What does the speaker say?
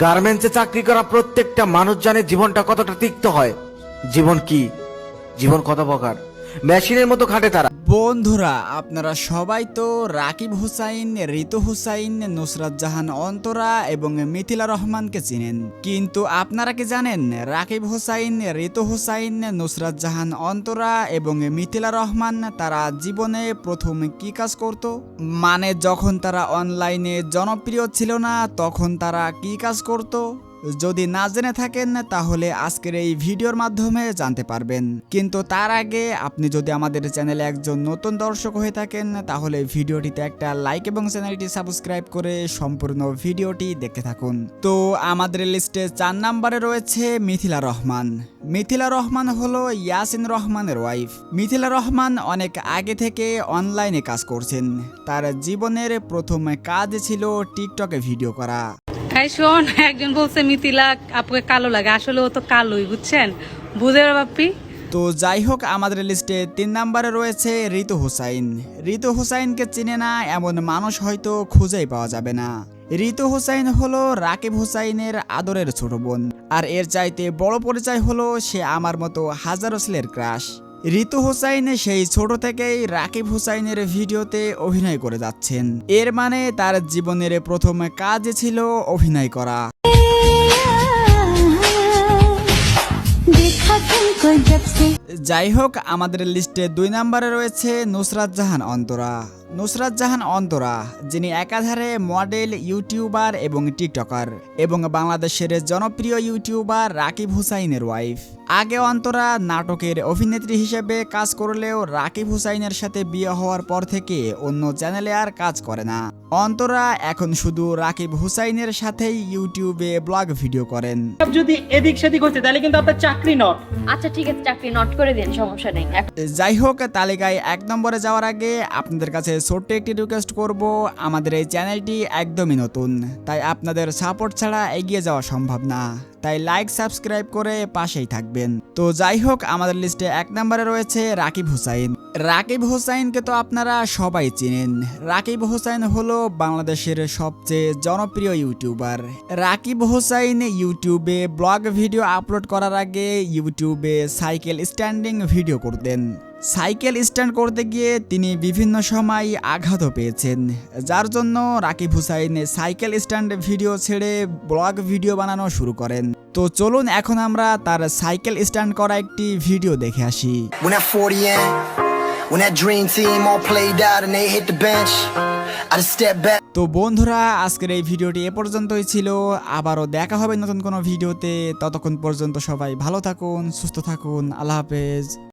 গার্মেন্টসে চাকরি করা প্রত্যেকটা মানুষ জানে জীবনটা কতটা তিক্ত হয়। জীবন কি? জীবন কত প্রকার? মেশিনের মতো খাটে তারা। বন্ধুরা, আপনারা সবাই তো রাকিব হুসাইন, ঋতু হুসাইন, নুসরাত জাহান অন্তরা এবং মিথিলা রহমানকে চিনেন। কিন্তু আপনারা কি জানেন, রাকিব হুসাইন, ঋতু হুসাইন, নুসরাত জাহান অন্তরা এবং মিথিলা রহমান তারা জীবনে প্রথম কি কাজ করত? মানে যখন তারা অনলাইনে জনপ্রিয় ছিল না, তখন তারা কি কাজ করত? যদি না জেনে থাকেন, তাহলে আজকের এই ভিডিওর মাধ্যমে জানতে পারবেন। কিন্তু তার আগে আপনি যদি আমাদের চ্যানেলে একজন নতুন দর্শক হয়ে থাকেন, তাহলে ভিডিওটিতে একটা লাইক এবং চ্যানেলটি সাবস্ক্রাইব করে সম্পূর্ণ ভিডিওটি দেখতে থাকুন। তো আমাদের লিস্টে চার নাম্বারে রয়েছে মিথিলা রহমান। মিথিলা রহমান হলো ইয়াসিন রহমানের ওয়াইফ মিথিলা রহমান অনেক আগে থেকে অনলাইনে কাজ করছেন। তার জীবনের প্রথম কাজ ছিল টিকটকে ভিডিও করা। এই শোন, একজন বলছে, মিথিলা, আপুকে কালো লাগে। আসলে ও তো কালোই, বুঝছেন? বুঝে বাপ্পি তো যাই হোক, আমাদের লিস্টে তিন নম্বরে রয়েছে ঋতু হুসাইন। ঋতু হুসাইনকে চিনে না, এমন মানুষ হয়তো খুঁজেই পাওয়া যাবে না। ঋতু হুসাইন হলো রাকিব হুসাইনের আদরের ছোট বোন। আর এর চাইতে বড় পরিচয় হলো সে আমার মতো হাজারো ছেলের ক্রাশ। ঋতু হুসাইন সেই ছোট থেকেই রাকিব হুসাইনের ভিডিওতে অভিনয় করে যাচ্ছেন। এর মানে তার জীবনের প্রথম কাজ ছিল অভিনয় করা। যাই হোক আমাদের লিস্টে দুই নম্বরে রয়েছে নুসরাত জাহান অন্তরা। নুসরাত জাহান অন্তরা, যিনি একাধারে মডেল, ইউটিউবার এবং টিকটকার এবং বাংলাদেশের জনপ্রিয় ইউটিউবার রাকিব হুসাইনের ওয়াইফ। আগে অন্তরা নাটকের অভিনেত্রী হিসেবে কাজ করলেও রাকিব হুসাইনের সাথে বিয়ে হওয়ার পর থেকে অন্য চ্যানেলে আর কাজ করে না। অন্তরা এখন শুধু রাকিব হুসাইনের সাথেই ইউটিউবে ব্লগ ভিডিও করেন। যদি এদিক সেদিক হচ্ছে তাহলে কিন্তু আপনার চাকরি নট আচ্ছা ঠিক আছে চাকরি নট করে দিন সমস্যা নেই। যাই হোক তালিকায় এক নম্বরে যাওয়ার আগে আপনাদের কাছে ছোট্ট একটি রিকোয়েস্ট করব। আমাদের এই চ্যানেলটি একদমই নতুন তাই আপনাদের সাপোর্ট ছাড়া এগিয়ে যাওয়া সম্ভব না। তাই লাইক সাবস্ক্রাইব করে পাশেই থাকবেন। তো যাই হোক, আমাদের লিস্টে এক নম্বরে রয়েছে রাকিব হুসাইন। রাকিব হুসাইনকে তো আপনারা সবাই চিনেন। রাকিব হুসাইন হলো বাংলাদেশের সবচেয়ে জনপ্রিয় ইউটিউবার। রাকিব হুসাইন ইউটিউবে ব্লগ ভিডিও আপলোড করার আগে ইউটিউবে সাইকেল স্ট্যান্ডিং ভিডিও করতেন। সাইকেল স্ট্যান্ড করতে গিয়ে তিনি বিভিন্ন সময় আঘাতও পেয়েছেন যার জন্য Rakib Hussain cycle stand video ছেড়ে ব্লগ ভিডিও বানানো শুরু করেন। তো চলুন এখন আমরা তার সাইকেল স্ট্যান্ড করা একটি ভিডিও দেখে আসি। When that 40 in, when that dream team all played out and they hit the bench, I just step back. তো বন্ধুরা আজকের এই ভিডিওটি এ পর্যন্তই ছিল। আবারও দেখা হবে নতুন কোনো ভিডিওতে। ততক্ষণ পর্যন্ত সবাই ভালো থাকুন সুস্থ থাকুন। আল্লাহ হাফেজ।